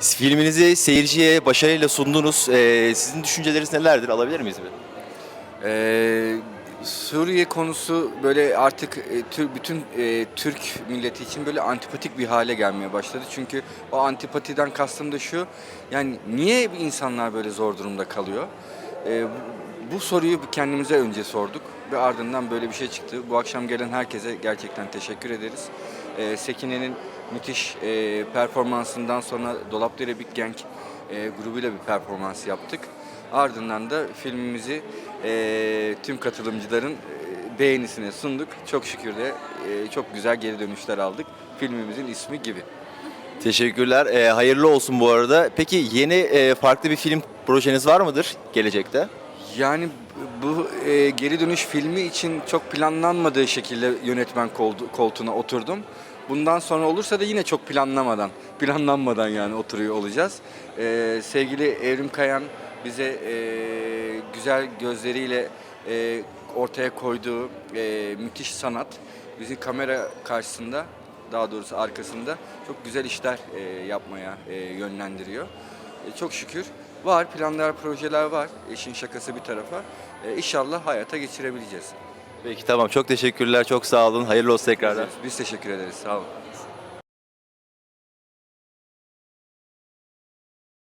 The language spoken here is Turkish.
Filminizi seyirciye başarıyla sundunuz. Ee, sizin düşünceleriniz nelerdir? Alabilir miyiz bir? Ee, Suriye konusu böyle artık e, bütün e, Türk milleti için böyle antipatik bir hale gelmeye başladı. Çünkü o antipatiden kastım da şu, yani niye insanlar böyle zor durumda kalıyor? Ee, bu, soruyu kendimize önce sorduk ve ardından böyle bir şey çıktı. Bu akşam gelen herkese gerçekten teşekkür ederiz. Ee, Sekine'nin müthiş e, performansından sonra Dolapdere Big Gang e, grubuyla bir performans yaptık. Ardından da filmimizi e, tüm katılımcıların e, beğenisine sunduk. Çok şükür de e, çok güzel geri dönüşler aldık. Filmimizin ismi gibi. Teşekkürler. Ee, hayırlı olsun bu arada. Peki yeni e, farklı bir film projeniz var mıdır gelecekte? Yani bu e, geri dönüş filmi için çok planlanmadığı şekilde yönetmen koltu- koltuğuna oturdum. Bundan sonra olursa da yine çok planlamadan, planlanmadan yani oturuyor olacağız. E, sevgili Evrim Kayan bize e, güzel gözleriyle e, ortaya koyduğu e, müthiş sanat bizi kamera karşısında daha doğrusu arkasında çok güzel işler e, yapmaya e, yönlendiriyor. E, çok şükür var planlar, projeler var. İşin şakası bir tarafa. E, inşallah hayata geçirebileceğiz. Peki tamam. Çok teşekkürler. Çok sağ olun. Hayırlı olsun tekrardan. Biz teşekkür ederiz. Sağ olun.